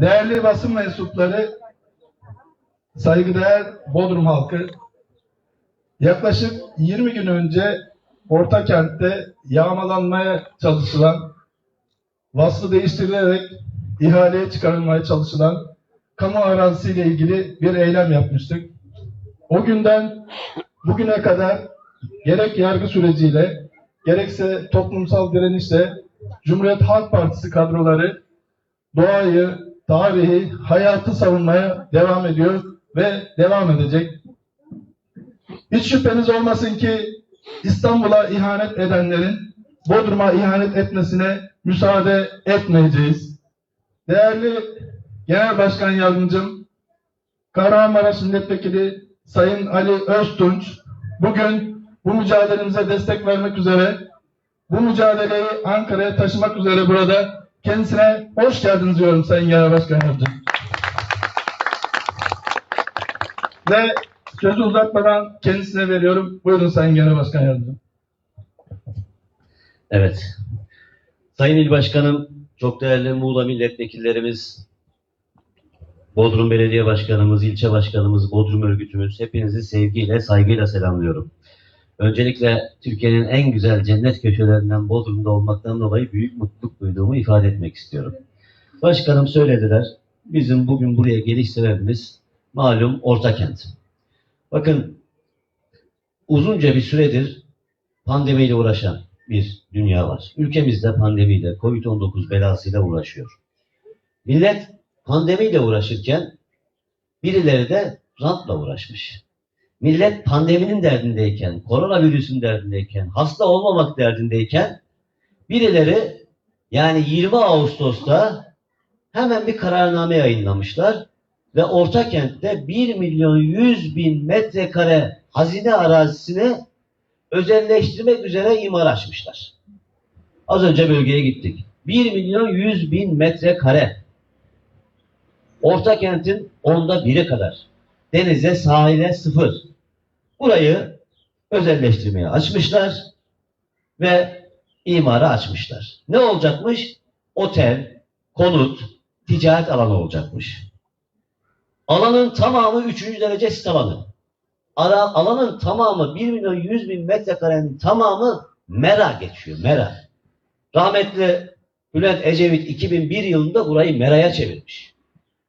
Değerli basın mensupları, saygıdeğer Bodrum halkı, yaklaşık 20 gün önce Orta Kent'te yağmalanmaya çalışılan, vasfı değiştirilerek ihaleye çıkarılmaya çalışılan kamu arazisiyle ilgili bir eylem yapmıştık. O günden bugüne kadar gerek yargı süreciyle, gerekse toplumsal direnişle Cumhuriyet Halk Partisi kadroları doğayı, tarihi, hayatı savunmaya devam ediyor ve devam edecek. Hiç şüpheniz olmasın ki İstanbul'a ihanet edenlerin Bodrum'a ihanet etmesine müsaade etmeyeceğiz. Değerli Genel Başkan Yardımcım, Kahramanmaraş Milletvekili Sayın Ali Öztunç, bugün bu mücadelemize destek vermek üzere, bu mücadeleyi Ankara'ya taşımak üzere burada kendisine hoş geldiniz diyorum Sayın Genel Başkan Yardımcım. Ve sözü uzatmadan kendisine veriyorum. Buyurun Sayın Genel Başkan Yardımcım. Evet. Sayın İl Başkanım, çok değerli Muğla milletvekillerimiz, Bodrum Belediye Başkanımız, ilçe başkanımız, Bodrum örgütümüz hepinizi sevgiyle, saygıyla selamlıyorum. Öncelikle Türkiye'nin en güzel cennet köşelerinden Bodrum'da olmaktan dolayı büyük mutluluk duyduğumu ifade etmek istiyorum. Başkanım söylediler, bizim bugün buraya geliş sebebimiz malum Ortakent. Bakın uzunca bir süredir pandemiyle uğraşan bir dünya var. Ülkemizde pandemiyle, Covid-19 belasıyla uğraşıyor. Millet pandemiyle uğraşırken birileri de rantla uğraşmış. Millet pandeminin derdindeyken, koronavirüsün derdindeyken, hasta olmamak derdindeyken birileri yani 20 Ağustos'ta hemen bir kararname yayınlamışlar ve Ortakent'te 1 milyon 100 bin metrekare hazine arazisini özelleştirmek üzere imar açmışlar. Az önce bölgeye gittik. 1 milyon 100 bin metrekare. Orta kentin onda biri kadar. Denize, sahile sıfır. Burayı özelleştirmeye açmışlar ve imara açmışlar. Ne olacakmış? Otel, konut, ticaret alanı olacakmış. Alanın tamamı 3. derece sit alanı. Ara, alanın tamamı 1 milyon 100 bin metrekarenin tamamı Mera geçiyor. Mera. Rahmetli Bülent Ecevit 2001 yılında burayı Mera'ya çevirmiş.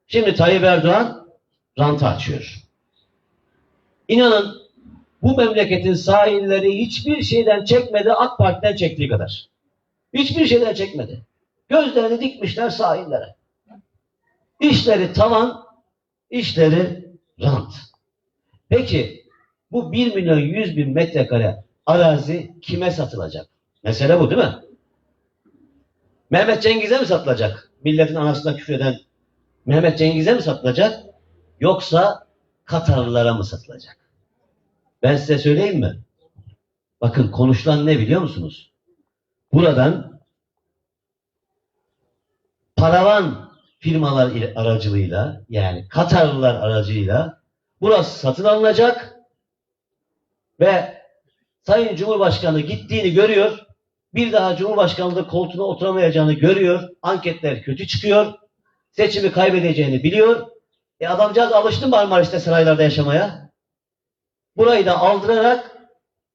Şimdi Tayyip Erdoğan rantı açıyor. İnanın bu memleketin sahilleri hiçbir şeyden çekmedi AK Parti'den çektiği kadar. Hiçbir şeyden çekmedi. Gözlerini dikmişler sahillere. İşleri tavan, işleri rant. Peki bu 1 milyon 100 bin metrekare arazi kime satılacak? Mesele bu değil mi? Mehmet Cengiz'e mi satılacak? Milletin anasına küfreden Mehmet Cengiz'e mi satılacak? Yoksa Katarlılara mı satılacak? Ben size söyleyeyim mi? Bakın konuşulan ne biliyor musunuz? Buradan paravan firmalar aracılığıyla yani Katarlılar aracıyla burası satın alınacak ve Sayın Cumhurbaşkanı gittiğini görüyor. Bir daha Cumhurbaşkanlığı koltuğuna oturamayacağını görüyor. Anketler kötü çıkıyor. Seçimi kaybedeceğini biliyor. E adamcağız alıştı Marmaris'te saraylarda yaşamaya. Burayı da aldırarak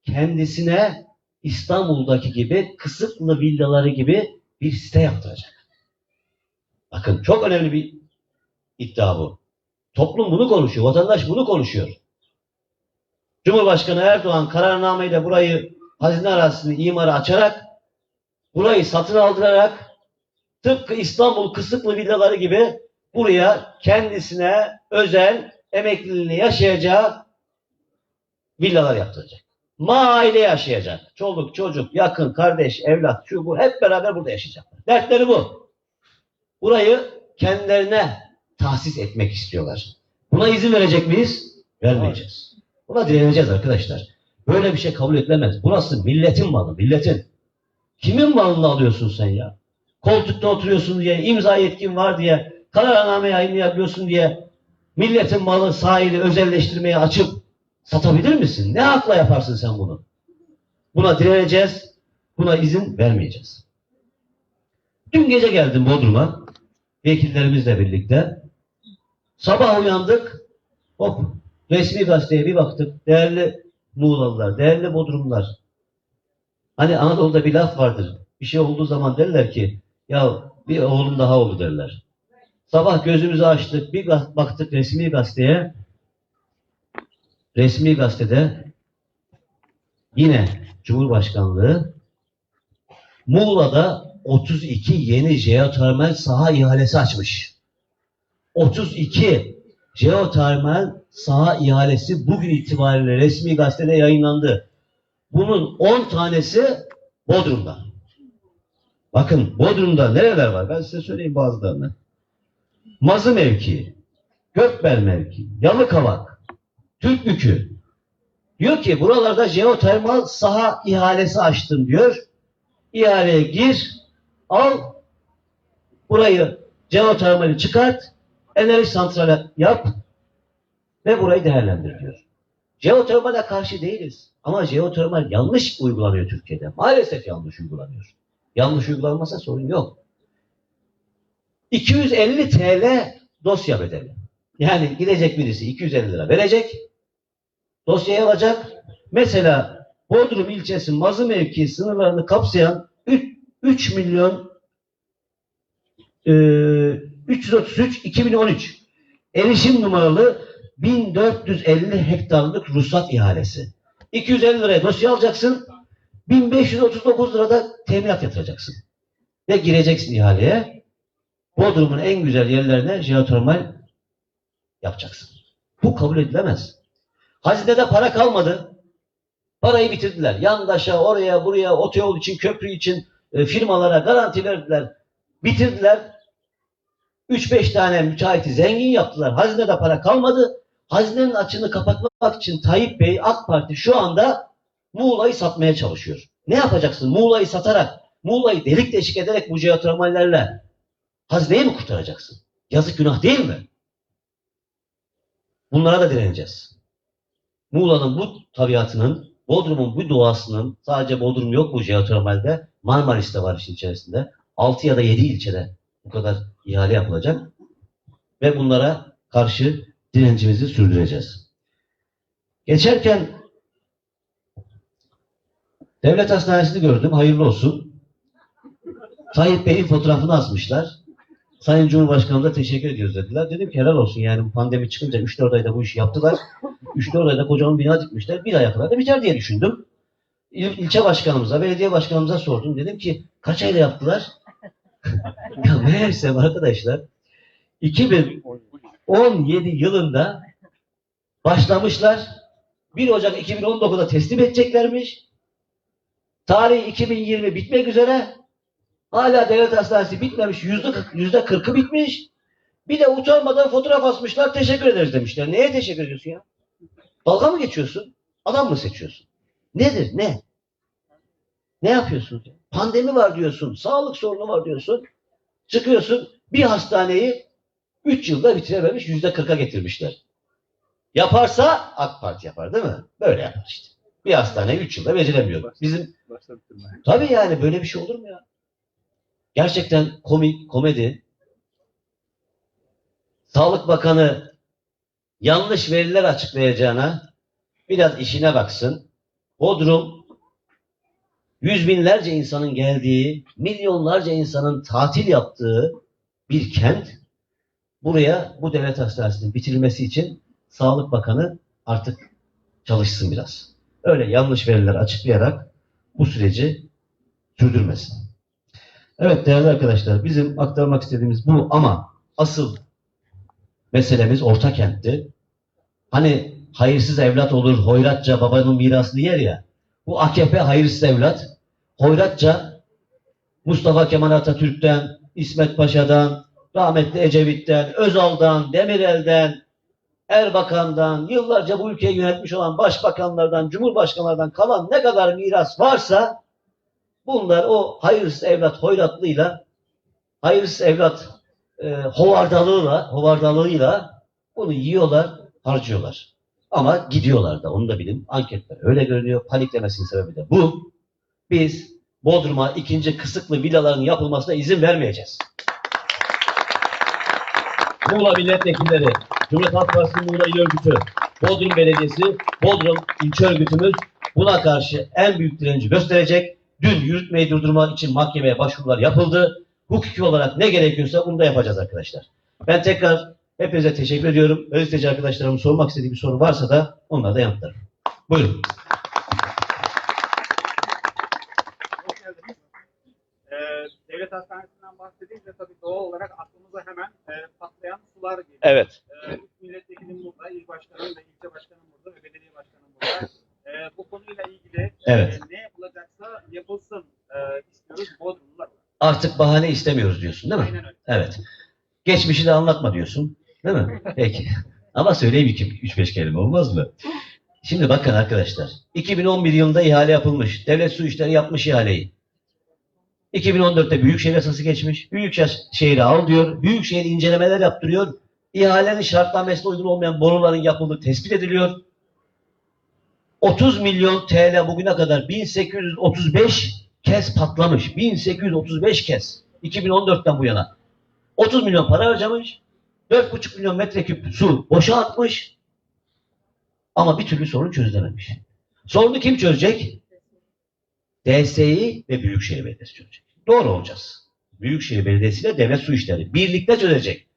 kendisine İstanbul'daki gibi kısıtlı villaları gibi bir site yaptıracak. Bakın çok önemli bir iddia bu. Toplum bunu konuşuyor, vatandaş bunu konuşuyor. Cumhurbaşkanı Erdoğan kararnameyle burayı hazine arazisini imara açarak burayı satın aldırarak tıpkı İstanbul kısıtlı villaları gibi buraya kendisine özel emekliliğini yaşayacağı villalar yaptıracak. Mahalle yaşayacak. Çoluk, çocuk, yakın, kardeş, evlat, şu bu hep beraber burada yaşayacaklar. Dertleri bu. Burayı kendilerine tahsis etmek istiyorlar. Buna izin verecek miyiz? Vermeyeceğiz. Buna direneceğiz arkadaşlar. Böyle bir şey kabul edilemez. Burası milletin malı, milletin. Kimin malını alıyorsun sen ya? Koltukta oturuyorsun diye, imza yetkin var diye, kararname yayınlayabiliyorsun diye milletin malı sahili özelleştirmeye açıp satabilir misin? Ne hakla yaparsın sen bunu? Buna direneceğiz. Buna izin vermeyeceğiz. Dün gece geldim Bodrum'a. vekillerimizle birlikte sabah uyandık hop resmi gazeteye bir baktık değerli Muğlalılar, değerli Bodrumlar hani Anadolu'da bir laf vardır bir şey olduğu zaman derler ki ya bir oğlum daha oldu derler. Sabah gözümüzü açtık bir bak- baktık resmi gazeteye resmi gazetede yine Cumhurbaşkanlığı Muğla'da 32 yeni jeotermal saha ihalesi açmış. 32 jeotermal saha ihalesi bugün itibariyle resmi gazetede yayınlandı. Bunun 10 tanesi Bodrum'da. Bakın Bodrum'da nereler var? Ben size söyleyeyim bazılarını. Mazı mevkii, Gökbel mevkii, Yalıkavak, Türkbükü. Diyor ki buralarda jeotermal saha ihalesi açtım diyor. İhaleye gir, al, burayı jeotermali çıkart, enerji santrali yap ve burayı değerlendir diyor. Jeotermale karşı değiliz. Ama jeotermal yanlış uygulanıyor Türkiye'de. Maalesef yanlış uygulanıyor. Yanlış uygulanmasa sorun yok. 250 TL dosya bedeli. Yani gidecek birisi 250 lira verecek, dosyayı alacak. Mesela Bodrum ilçesi Mazı mevkii sınırlarını kapsayan 3, 3 milyon e, 333 2013 erişim numaralı 1450 hektarlık ruhsat ihalesi. 250 liraya dosya alacaksın. 1539 lirada teminat yatıracaksın. Ve gireceksin ihaleye. Bodrum'un en güzel yerlerine jeotermal yapacaksın. Bu kabul edilemez. Hazinede para kalmadı. Parayı bitirdiler. Yandaşa, oraya, buraya, otoyol için, köprü için, e, firmalara garanti verdiler. Bitirdiler. 3-5 tane müteahhiti zengin yaptılar. Hazinede para kalmadı. Hazinenin açığını kapatmak için Tayyip Bey, AK Parti şu anda Muğla'yı satmaya çalışıyor. Ne yapacaksın? Muğla'yı satarak, Muğla'yı delik deşik ederek bu jeotermallerle hazineyi mi kurtaracaksın? Yazık günah değil mi? Bunlara da direneceğiz. Muğla'nın bu tabiatının, Bodrum'un bu doğasının, sadece Bodrum yok bu jeotermalde, Marmaris'te var işin içerisinde. 6 ya da 7 ilçede bu kadar ihale yapılacak. Ve bunlara karşı direncimizi sürdüreceğiz. Geçerken devlet hastanesini gördüm. Hayırlı olsun. Tayyip Bey'in fotoğrafını asmışlar. Sayın Cumhurbaşkanımıza teşekkür ediyoruz dediler. Dedim ki helal olsun yani bu pandemi çıkınca 3-4 ayda bu işi yaptılar. 3-4 ayda kocaman bina dikmişler. Bir kadar da biter diye düşündüm. İl, ilçe başkanımıza, belediye başkanımıza sordum. Dedim ki kaç ayda yaptılar? ya meğerse arkadaşlar 2017 yılında başlamışlar. 1 Ocak 2019'da teslim edeceklermiş. Tarih 2020 bitmek üzere. Hala devlet hastanesi bitmemiş. Yüzde, yüzde kırkı bitmiş. Bir de utanmadan fotoğraf asmışlar. Teşekkür ederiz demişler. Neye teşekkür ediyorsun ya? Dalga mı geçiyorsun? Adam mı seçiyorsun? Nedir? Ne? Ne yapıyorsun? Pandemi var diyorsun. Sağlık sorunu var diyorsun. Çıkıyorsun. Bir hastaneyi 3 yılda bitirememiş. Yüzde kırka getirmişler. Yaparsa AK Parti yapar değil mi? Böyle yapar işte. Bir hastane 3 yılda beceremiyor. Bizim Tabii yani böyle bir şey olur mu ya? Gerçekten komik, komedi. Sağlık Bakanı yanlış veriler açıklayacağına biraz işine baksın. Bodrum yüz binlerce insanın geldiği, milyonlarca insanın tatil yaptığı bir kent. Buraya bu devlet hastanesinin bitirilmesi için Sağlık Bakanı artık çalışsın biraz. Öyle yanlış veriler açıklayarak bu süreci sürdürmesin. Evet değerli arkadaşlar bizim aktarmak istediğimiz bu ama asıl meselemiz orta kentti. Hani hayırsız evlat olur hoyratça babanın mirasını yer ya. Bu AKP hayırsız evlat hoyratça Mustafa Kemal Atatürk'ten, İsmet Paşa'dan, rahmetli Ecevit'ten, Özal'dan, Demirel'den, Erbakan'dan, yıllarca bu ülkeyi yönetmiş olan başbakanlardan, cumhurbaşkanlardan kalan ne kadar miras varsa bunlar o hayırsız evlat hoyratlığıyla, hayırsız evlat e, hovardalığıyla, hovardalığıyla bunu yiyorlar, harcıyorlar. Ama gidiyorlar da onu da bilin. Anketler öyle görünüyor. Paniklemesinin sebebi de bu. Biz Bodrum'a ikinci kısıklı villaların yapılmasına izin vermeyeceğiz. Muğla milletvekilleri, Cumhuriyet Halk Partisi Muğla İl Örgütü, Bodrum Belediyesi, Bodrum İlçe Örgütümüz buna karşı en büyük direnci gösterecek. Dün yürütmeyi durdurmak için mahkemeye başvurular yapıldı. Hukuki olarak ne gerekiyorsa bunu da yapacağız arkadaşlar. Ben tekrar hepinize teşekkür ediyorum. Gazeteci arkadaşlarımın sormak istediği bir soru varsa da onları da yanıtlarım. Buyurun. Ee, devlet hastanesinden bahsedince tabii doğal olarak aklımıza hemen e, patlayan sular geliyor. Evet. Ee, üç milletvekilim burada, il başkanım ve ilçe başkanım burada ve belediye başkanım burada. Ee, bu konuyla ilgili Evet. e, ne yapılacaksa yapılsın e, istiyoruz Bodrumlular. Artık bahane istemiyoruz diyorsun değil mi? Aynen öyle. Evet. Geçmişi de anlatma diyorsun. Değil mi? Peki. Ama söyleyeyim iki, üç beş kelime olmaz mı? Şimdi bakın arkadaşlar. 2011 yılında ihale yapılmış. Devlet su işleri yapmış ihaleyi. 2014'te Büyükşehir Yasası geçmiş. Büyükşehir'i al diyor. Büyükşehir incelemeler yaptırıyor. İhalenin şartnamesine uygun olmayan boruların yapıldığı tespit ediliyor. 30 milyon TL bugüne kadar 1835 kez patlamış. 1835 kez. 2014'ten bu yana. 30 milyon para harcamış. 4,5 milyon metreküp su boşa atmış. Ama bir türlü sorun çözülememiş. Sorunu kim çözecek? DSİ ve Büyükşehir Belediyesi çözecek. Doğru olacağız. Büyükşehir Belediyesi ile Devlet Su İşleri birlikte çözecek.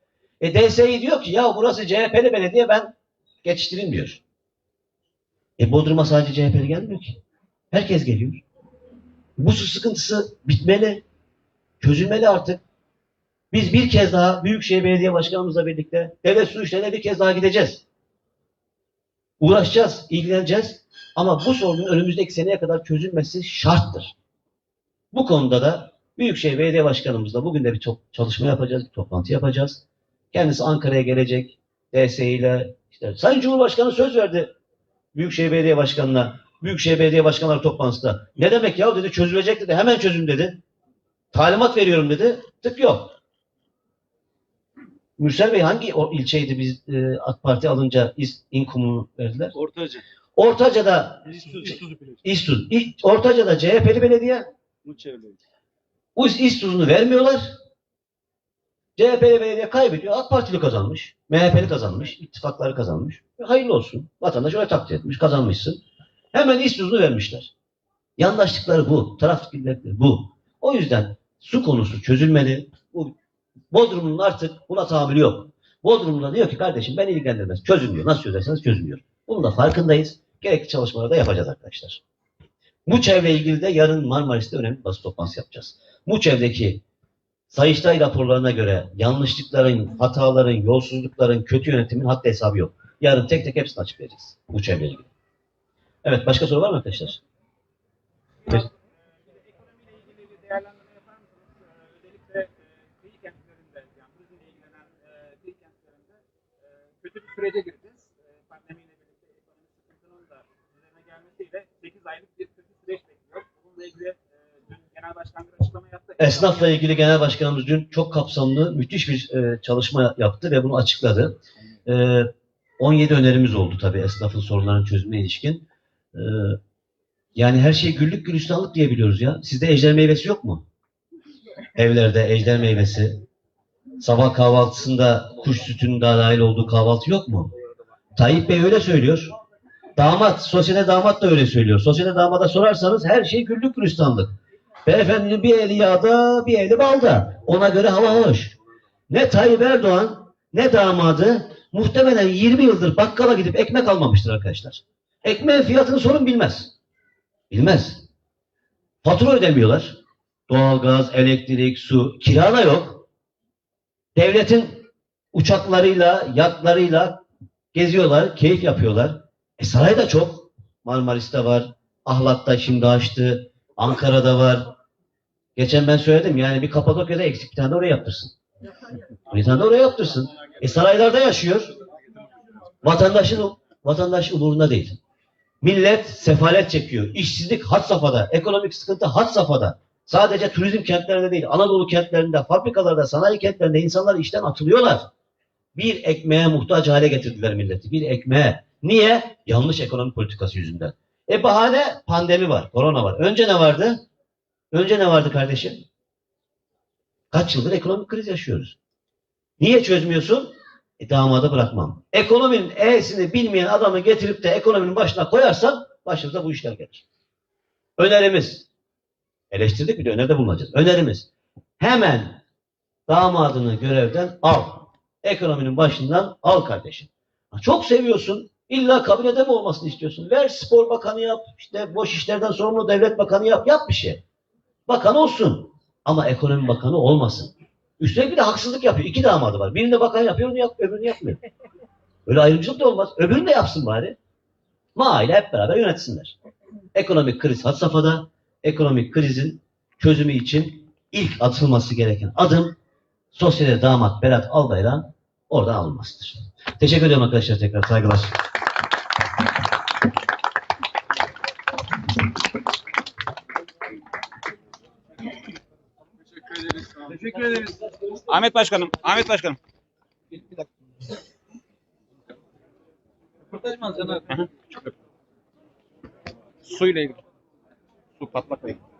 E DSİ diyor ki ya burası CHP'li belediye ben geçiştireyim diyor. E Bodrum'a sadece CHP'li gelmiyor ki. Herkes geliyor. Bu su sıkıntısı bitmeli. Çözülmeli artık. Biz bir kez daha Büyükşehir Belediye Başkanımızla birlikte devlet su işlerine bir kez daha gideceğiz. Uğraşacağız, ilgileneceğiz. Ama bu sorunun önümüzdeki seneye kadar çözülmesi şarttır. Bu konuda da Büyükşehir Belediye Başkanımızla bugün de bir çalışma yapacağız, bir toplantı yapacağız. Kendisi Ankara'ya gelecek, DS ile işte Sayın Cumhurbaşkanı söz verdi Büyükşehir Belediye Başkanı'na, Büyükşehir Belediye Başkanları toplantısında. Ne demek ya dedi, çözülecek dedi, hemen çözün dedi. Talimat veriyorum dedi, tık yok. Mürsel Bey hangi o ilçeydi biz e, AK Parti alınca İz, İnkum'u verdiler? Ortacı. Ortaca'da İstuz, İstuz'u bile. İstuz, İ- Ortaca'da CHP'li belediye, bu İstuz'unu vermiyorlar. CHP'li belediye kaybediyor. AK Partili kazanmış. MHP'li kazanmış. ittifakları kazanmış. Hayırlı olsun. Vatandaş öyle takdir etmiş. Kazanmışsın. Hemen İstuz'unu vermişler. Yandaşlıkları bu. Taraf milletleri bu. O yüzden su konusu çözülmeli. Bu Bodrum'un artık buna tahammülü yok. Bodrum'da diyor ki kardeşim ben ilgilendirmez. Çözün. Nasıl çözerseniz çözün diyor. Bunun da farkındayız. Gerekli çalışmaları da yapacağız arkadaşlar. Bu çevre ilgili de yarın Marmaris'te önemli basın toplantısı yapacağız. Bu çevredeki Sayıştay raporlarına göre yanlışlıkların, hataların, yolsuzlukların, kötü yönetimin haddi hesabı yok. Yarın tek tek hepsini açıklayacağız. Bu çevreyle ilgili. Evet başka soru var mı arkadaşlar? Biraz, e, bir de ekonomiyle ilgili bir değerlendirme yapar mısınız? E, özellikle e, kıyı kentlerinde, yani turizmle ilgilenen e, kıyı kentlerinde e, kötü bir sürece gireceğiz. E, pandemiyle birlikte ekonomik sıkıntının da üzerine gelmesiyle 8 aylık bir kötü süreç bekliyor. Bununla ilgili e, dün Genel Başkan bir açıklama yaptı. Esnafla ilgili genel başkanımız dün çok kapsamlı, müthiş bir e, çalışma yaptı ve bunu açıkladı. E, 17 önerimiz oldu tabii esnafın sorunlarının çözümüne ilişkin. E, yani her şey güllük gülistanlık diye biliyoruz ya. Sizde ejder meyvesi yok mu? Evlerde ejder meyvesi. Sabah kahvaltısında kuş sütünün daha dahil olduğu kahvaltı yok mu? Tayyip Bey öyle söylüyor. Damat, sosyete damat da öyle söylüyor. Sosyete damada sorarsanız her şey güllük gülistanlık. Beyefendinin bir eli yağda, bir eli balda. Ona göre hava hoş. Ne Tayyip Erdoğan, ne damadı muhtemelen 20 yıldır bakkala gidip ekmek almamıştır arkadaşlar. Ekmeğin fiyatını sorun bilmez. Bilmez. Fatura ödemiyorlar. Doğalgaz, elektrik, su, kira da yok. Devletin uçaklarıyla, yatlarıyla geziyorlar, keyif yapıyorlar. E saray da çok. Marmaris'te var, Ahlat'ta şimdi açtı, Ankara'da var. Geçen ben söyledim yani bir Kapadokya'da eksik bir tane de oraya yaptırsın. Bir tane de oraya yaptırsın. E saraylarda yaşıyor. Vatandaşın vatandaş umurunda değil. Millet sefalet çekiyor. İşsizlik had safhada. Ekonomik sıkıntı had safhada. Sadece turizm kentlerinde değil, Anadolu kentlerinde, fabrikalarda, sanayi kentlerinde insanlar işten atılıyorlar. Bir ekmeğe muhtaç hale getirdiler milleti. Bir ekmeğe. Niye? Yanlış ekonomi politikası yüzünden. E bahane pandemi var, korona var. Önce ne vardı? Önce ne vardı kardeşim? Kaç yıldır ekonomik kriz yaşıyoruz. Niye çözmüyorsun? E, damada bırakmam. Ekonominin E'sini bilmeyen adamı getirip de ekonominin başına koyarsan başımıza bu işler gelir. Önerimiz, eleştirdik bir de öneride bulunacağız. Önerimiz, hemen damadını görevden al. Ekonominin başından al kardeşim. Çok seviyorsun. İlla kabinede mi olmasını istiyorsun? Ver spor bakanı yap. işte boş işlerden sorumlu devlet bakanı yap. Yap bir şey. Bakan olsun. Ama ekonomi bakanı olmasın. Üstelik bir de haksızlık yapıyor. İki damadı var. Birini de bakan yapıyor, onu yap, öbürünü yapmıyor. Öyle ayrımcılık da olmaz. Öbürünü de yapsın bari. Maile hep beraber yönetsinler. Ekonomik kriz had safhada. Ekonomik krizin çözümü için ilk atılması gereken adım sosyal damat Berat Albayrak'ın oradan alınmasıdır. Teşekkür ederim arkadaşlar tekrar saygılar. Ahmet Başkanım, Ahmet Başkanım. Bir, bir dakika. Röportaj mı alacaksın abi? Suyla ilgili. Su patlakla ilgili.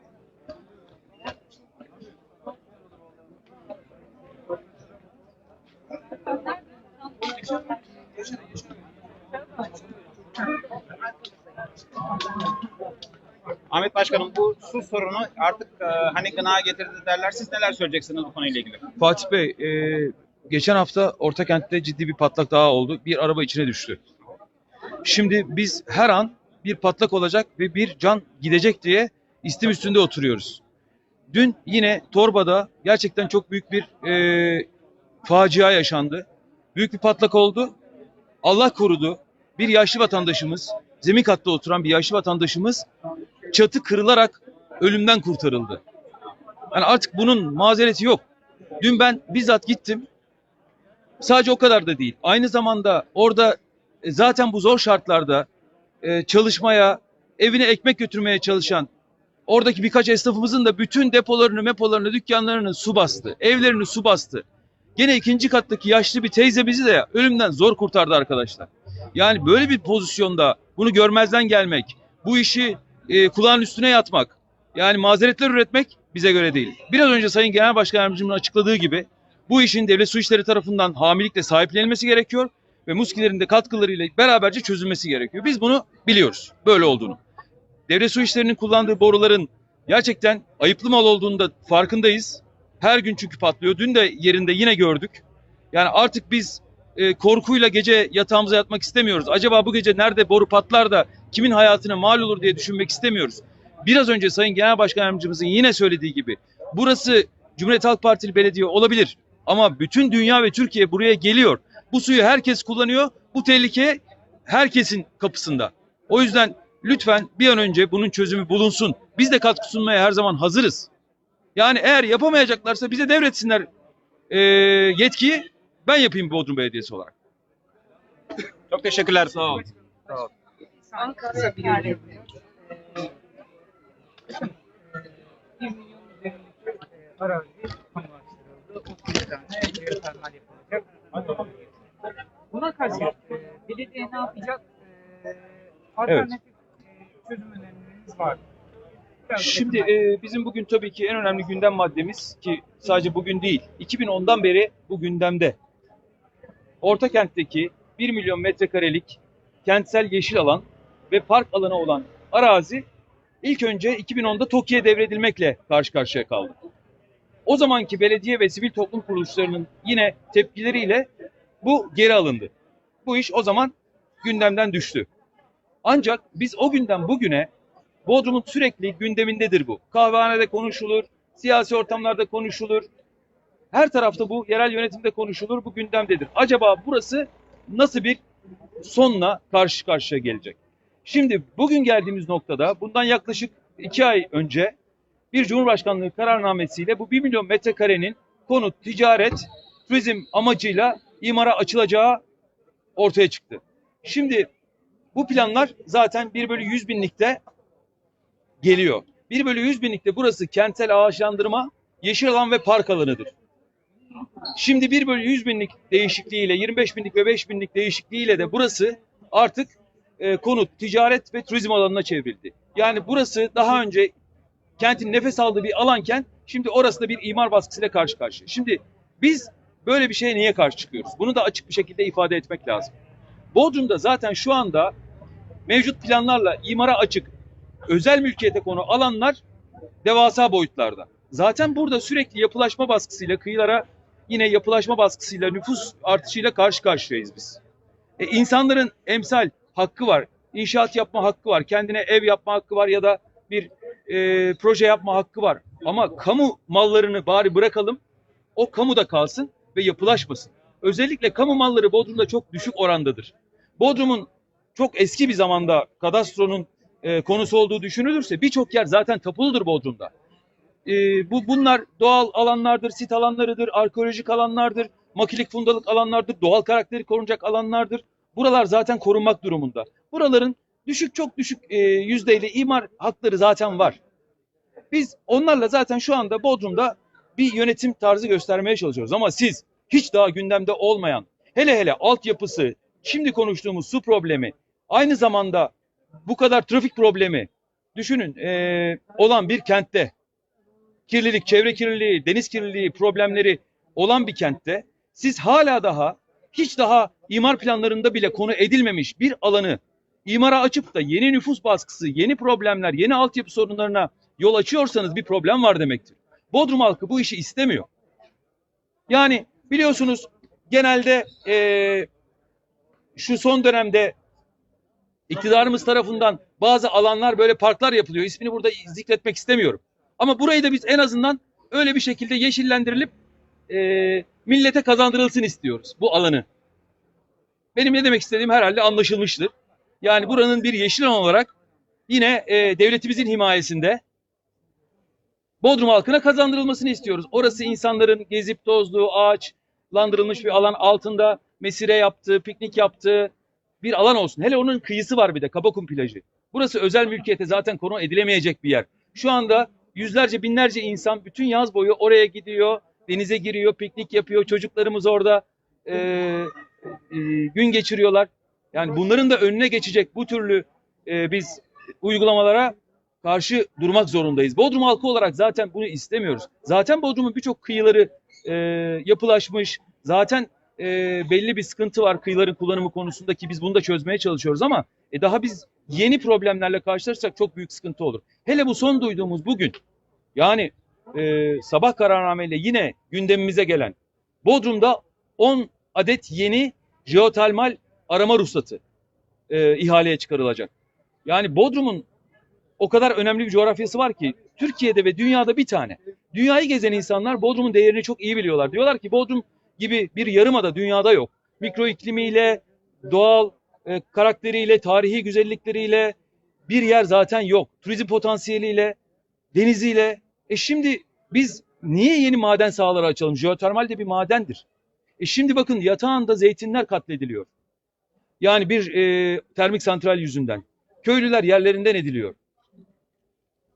Ahmet Başkanım bu su sorunu artık e, hani gına getirdi derler. Siz neler söyleyeceksiniz bu konuyla ilgili? Fatih Bey, e, geçen hafta Ortakent'te ciddi bir patlak daha oldu. Bir araba içine düştü. Şimdi biz her an bir patlak olacak ve bir can gidecek diye istim üstünde oturuyoruz. Dün yine Torba'da gerçekten çok büyük bir e, facia yaşandı. Büyük bir patlak oldu. Allah korudu. Bir yaşlı vatandaşımız, zemin katta oturan bir yaşlı vatandaşımız çatı kırılarak ölümden kurtarıldı. Yani artık bunun mazereti yok. Dün ben bizzat gittim. Sadece o kadar da değil. Aynı zamanda orada e, zaten bu zor şartlarda e, çalışmaya, evine ekmek götürmeye çalışan oradaki birkaç esnafımızın da bütün depolarını, mepolarını, dükkanlarını su bastı. Evlerini su bastı. Gene ikinci kattaki yaşlı bir teyzemizi de ölümden zor kurtardı arkadaşlar. Yani böyle bir pozisyonda bunu görmezden gelmek, bu işi e, kulağın üstüne yatmak, yani mazeretler üretmek bize göre değil. Biraz önce Sayın Genel Başkan Yardımcımın açıkladığı gibi bu işin devlet su işleri tarafından hamilelikle sahiplenilmesi gerekiyor ve muskilerin de katkılarıyla beraberce çözülmesi gerekiyor. Biz bunu biliyoruz böyle olduğunu. Devlet su işlerinin kullandığı boruların gerçekten ayıplı mal olduğunu da farkındayız. Her gün çünkü patlıyor. Dün de yerinde yine gördük. Yani artık biz e, korkuyla gece yatağımıza yatmak istemiyoruz. Acaba bu gece nerede boru patlar da kimin hayatına mal olur diye düşünmek istemiyoruz. Biraz önce Sayın Genel Başkan Yardımcımızın yine söylediği gibi burası Cumhuriyet Halk Partili belediye olabilir ama bütün dünya ve Türkiye buraya geliyor. Bu suyu herkes kullanıyor. Bu tehlike herkesin kapısında. O yüzden lütfen bir an önce bunun çözümü bulunsun. Biz de katkı sunmaya her zaman hazırız. Yani eğer yapamayacaklarsa bize devretsinler eee, yetkiyi. Ben yapayım Bodrum Belediyesi olarak. Çok teşekkürler. Sağ olun. Ankara Büyükeleri'nin bir milyon üzerindeki e, arazi kamulaştırıldı. 30 tane geotermal yapılacak. Buna karşı e, belediye ne yapacak? E, alternatif e, çözüm öneriniz var. mı? Şimdi e, bizim bugün tabii ki en önemli gündem maddemiz ki sadece bugün değil 2010'dan beri bu gündemde. Ortakent'teki 1 milyon metrekarelik kentsel yeşil alan ve park alanı olan arazi ilk önce 2010'da TOKİ'ye devredilmekle karşı karşıya kaldı. O zamanki belediye ve sivil toplum kuruluşlarının yine tepkileriyle bu geri alındı. Bu iş o zaman gündemden düştü. Ancak biz o günden bugüne Bodrum'un sürekli gündemindedir bu. Kahvehanede konuşulur, siyasi ortamlarda konuşulur. Her tarafta bu yerel yönetimde konuşulur, bu gündemdedir. Acaba burası nasıl bir sonla karşı karşıya gelecek? Şimdi bugün geldiğimiz noktada bundan yaklaşık iki ay önce bir Cumhurbaşkanlığı kararnamesiyle bu 1 milyon metrekarenin konut, ticaret, turizm amacıyla imara açılacağı ortaya çıktı. Şimdi bu planlar zaten 1 bölü 100 binlikte geliyor. 1 bölü 100 binlikte burası kentsel ağaçlandırma, yeşil alan ve park alanıdır. Şimdi 1 bölü 100 binlik değişikliğiyle 25 binlik ve 5 binlik değişikliğiyle de burası artık e, konut, ticaret ve turizm alanına çevrildi. Yani burası daha önce kentin nefes aldığı bir alanken şimdi orası da bir imar baskısıyla karşı karşıya. Şimdi biz böyle bir şeye niye karşı çıkıyoruz? Bunu da açık bir şekilde ifade etmek lazım. Bodrum'da zaten şu anda mevcut planlarla imara açık özel mülkiyete konu alanlar devasa boyutlarda. Zaten burada sürekli yapılaşma baskısıyla kıyılara yine yapılaşma baskısıyla nüfus artışıyla karşı karşıyayız biz. E, insanların emsal hakkı var. İnşaat yapma hakkı var. Kendine ev yapma hakkı var ya da bir e, proje yapma hakkı var. Ama kamu mallarını bari bırakalım. O kamuda kalsın ve yapılaşmasın. Özellikle kamu malları Bodrum'da çok düşük orandadır. Bodrum'un çok eski bir zamanda kadastronun e, konusu olduğu düşünülürse birçok yer zaten tapuludur Bodrum'da. E, bu bunlar doğal alanlardır, sit alanlarıdır, arkeolojik alanlardır, makilik fundalık alanlardır, doğal karakteri korunacak alanlardır. Buralar zaten korunmak durumunda. Buraların düşük çok düşük e, yüzdeyle imar hakları zaten var. Biz onlarla zaten şu anda Bodrum'da bir yönetim tarzı göstermeye çalışıyoruz. Ama siz hiç daha gündemde olmayan, hele hele altyapısı, şimdi konuştuğumuz su problemi, aynı zamanda bu kadar trafik problemi düşünün e, olan bir kentte kirlilik, çevre kirliliği, deniz kirliliği problemleri olan bir kentte siz hala daha hiç daha imar planlarında bile konu edilmemiş bir alanı imara açıp da yeni nüfus baskısı, yeni problemler, yeni altyapı sorunlarına yol açıyorsanız bir problem var demektir. Bodrum halkı bu işi istemiyor. Yani biliyorsunuz genelde eee, şu son dönemde iktidarımız tarafından bazı alanlar böyle parklar yapılıyor. İsmini burada zikretmek istemiyorum. Ama burayı da biz en azından öyle bir şekilde yeşillendirilip eee, millete kazandırılsın istiyoruz bu alanı. Benim ne demek istediğim herhalde anlaşılmıştır. Yani buranın bir yeşil alan olarak yine eee, devletimizin himayesinde Bodrum halkına kazandırılmasını istiyoruz. Orası insanların gezip tozduğu ağaçlandırılmış bir alan altında mesire yaptığı, piknik yaptığı bir alan olsun. Hele onun kıyısı var bir de Kabakum plajı. Burası özel mülkiyete zaten konu edilemeyecek bir yer. Şu anda yüzlerce binlerce insan bütün yaz boyu oraya gidiyor, denize giriyor, piknik yapıyor. Çocuklarımız orada e, e, gün geçiriyorlar. Yani bunların da önüne geçecek bu türlü e, biz uygulamalara karşı durmak zorundayız. Bodrum halkı olarak zaten bunu istemiyoruz. Zaten Bodrum'un birçok kıyıları e, yapılaşmış. Zaten e, belli bir sıkıntı var kıyıların kullanımı konusunda ki biz bunu da çözmeye çalışıyoruz ama e, daha biz yeni problemlerle karşılaşırsak çok büyük sıkıntı olur. Hele bu son duyduğumuz bugün yani e, sabah kararnameyle yine gündemimize gelen Bodrum'da 10 adet yeni jeotermal arama ruhsatı e, ihaleye çıkarılacak. Yani Bodrum'un o kadar önemli bir coğrafyası var ki Türkiye'de ve dünyada bir tane. Dünyayı gezen insanlar Bodrum'un değerini çok iyi biliyorlar. Diyorlar ki Bodrum gibi bir yarımada dünyada yok. Mikro iklimiyle, doğal e, karakteriyle, tarihi güzellikleriyle bir yer zaten yok. Turizm potansiyeliyle, deniziyle. E şimdi biz niye yeni maden sahaları açalım? Jeotermal de bir madendir. E şimdi bakın yatağında zeytinler katlediliyor. Yani bir e, termik santral yüzünden. Köylüler yerlerinden ediliyor.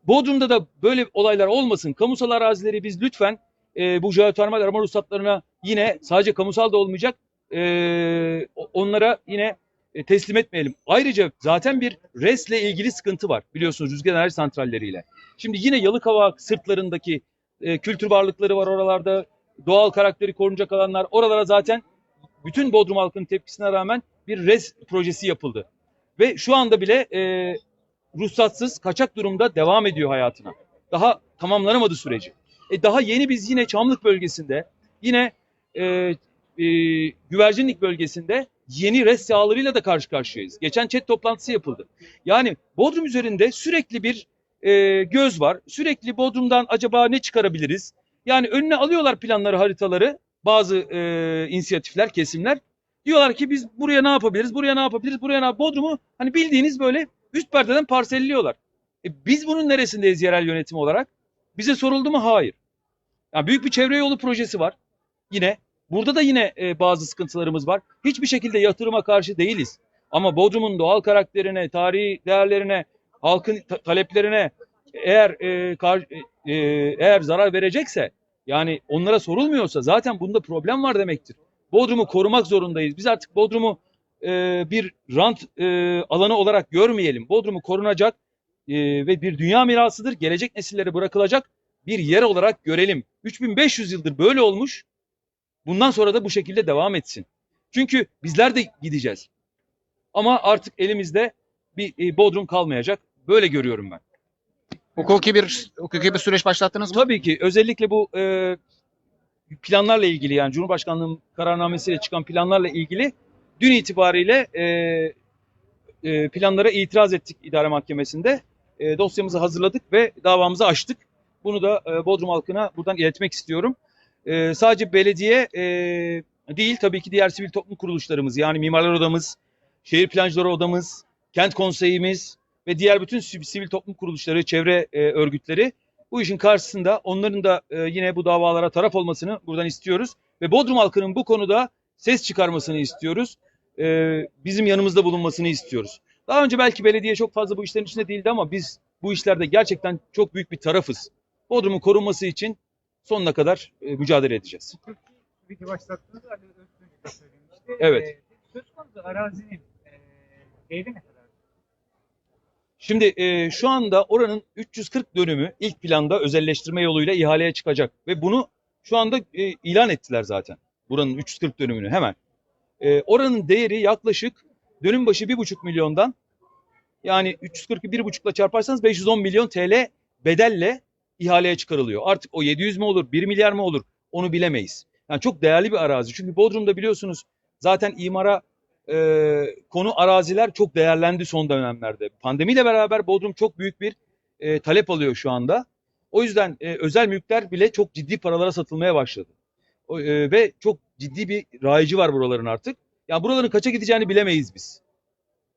Bodrum'da da böyle olaylar olmasın. Kamusal arazileri biz lütfen e, bu jeotermal arama ruhsatlarına yine sadece kamusal da olmayacak e, onlara yine e, teslim etmeyelim. Ayrıca zaten bir RES'le ilgili sıkıntı var biliyorsunuz rüzgar enerji santralleriyle. Şimdi yine Yalıkava sırtlarındaki e, kültür varlıkları var oralarda. Doğal karakteri korunacak alanlar. Oralara zaten bütün Bodrum halkının tepkisine rağmen bir RES projesi yapıldı. Ve şu anda bile e, ruhsatsız kaçak durumda devam ediyor hayatına. Daha tamamlanamadı süreci. E daha yeni biz yine Çamlık bölgesinde yine e, e, güvercinlik bölgesinde yeni res sahalarıyla da karşı karşıyayız. Geçen chat toplantısı yapıldı. Yani Bodrum üzerinde sürekli bir e, göz var. Sürekli Bodrum'dan acaba ne çıkarabiliriz? Yani önüne alıyorlar planları, haritaları bazı e, inisiyatifler, kesimler. Diyorlar ki biz buraya ne yapabiliriz, buraya ne yapabiliriz, buraya ne yap- Bodrum'u hani bildiğiniz böyle üst perdeden parselliyorlar. E biz bunun neresindeyiz yerel yönetim olarak? Bize soruldu mu? Hayır. Yani büyük bir çevre yolu projesi var. Yine burada da yine e, bazı sıkıntılarımız var. Hiçbir şekilde yatırıma karşı değiliz. Ama Bodrum'un doğal karakterine, tarihi değerlerine, halkın ta- taleplerine eğer e, kar- e, e, eğer zarar verecekse yani onlara sorulmuyorsa zaten bunda problem var demektir. Bodrum'u korumak zorundayız. Biz artık Bodrum'u e, bir rant e, alanı olarak görmeyelim. Bodrum'u korunacak e, ve bir dünya mirasıdır. Gelecek nesillere bırakılacak bir yer olarak görelim. 3500 yıldır böyle olmuş. Bundan sonra da bu şekilde devam etsin. Çünkü bizler de gideceğiz. Ama artık elimizde bir e, Bodrum kalmayacak. Böyle görüyorum ben. Hukuki bir hukuki bir süreç başlattınız mı? Tabii ki özellikle bu e, planlarla ilgili yani Cumhurbaşkanlığının kararnamesiyle çıkan planlarla ilgili dün itibariyle e, e, planlara itiraz ettik idare mahkemesinde. E, dosyamızı hazırladık ve davamızı açtık. Bunu da e, Bodrum halkına buradan iletmek istiyorum. E, sadece belediye e, değil tabii ki diğer sivil toplum kuruluşlarımız yani Mimarlar Odamız, Şehir Plancıları Odamız, Kent Konseyimiz ve diğer bütün siv- sivil toplum kuruluşları, çevre e, örgütleri bu işin karşısında onların da e, yine bu davalara taraf olmasını buradan istiyoruz. Ve Bodrum halkının bu konuda ses çıkarmasını istiyoruz. E, bizim yanımızda bulunmasını istiyoruz. Daha önce belki belediye çok fazla bu işlerin içinde değildi ama biz bu işlerde gerçekten çok büyük bir tarafız. Bodrum'un korunması için sonuna kadar e, mücadele edeceğiz. Hukuki süreci başlattığınızı Ali Öztürk de söylemişti. Evet. E, söz konusu arazinin e, değeri ne? Şimdi e, şu anda oranın 340 dönümü ilk planda özelleştirme yoluyla ihaleye çıkacak ve bunu şu anda e, ilan ettiler zaten. Buranın 340 dönümünü hemen. E, oranın değeri yaklaşık dönüm başı 1,5 milyondan yani 340'ı 1,5 ile çarparsanız 510 milyon TL bedelle ihaleye çıkarılıyor. Artık o 700 mi olur, 1 milyar mı olur onu bilemeyiz. Yani çok değerli bir arazi. Çünkü Bodrum'da biliyorsunuz zaten imara e, konu araziler çok değerlendi son dönemlerde. Pandemiyle beraber Bodrum çok büyük bir e, talep alıyor şu anda. O yüzden e, özel mülkler bile çok ciddi paralara satılmaya başladı. E, ve çok ciddi bir rayici var buraların artık. Yani buraların kaça gideceğini bilemeyiz biz.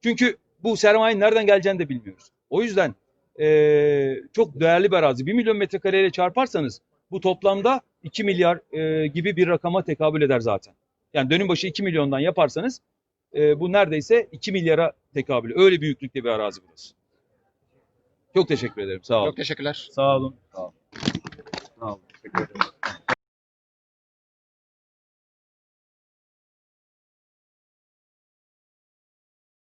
Çünkü bu sermayenin nereden geleceğini de bilmiyoruz. O yüzden e, çok değerli bir arazi. 1 milyon metrekareyle çarparsanız bu toplamda 2 milyar e, gibi bir rakama tekabül eder zaten. Yani dönüm başı 2 milyondan yaparsanız e, bu neredeyse 2 milyara tekabül. Öyle büyüklükte bir arazi burası. Çok teşekkür ederim. Sağ olun. Çok teşekkürler. Sağ olun. Sağ olun. Teşekkür ederim.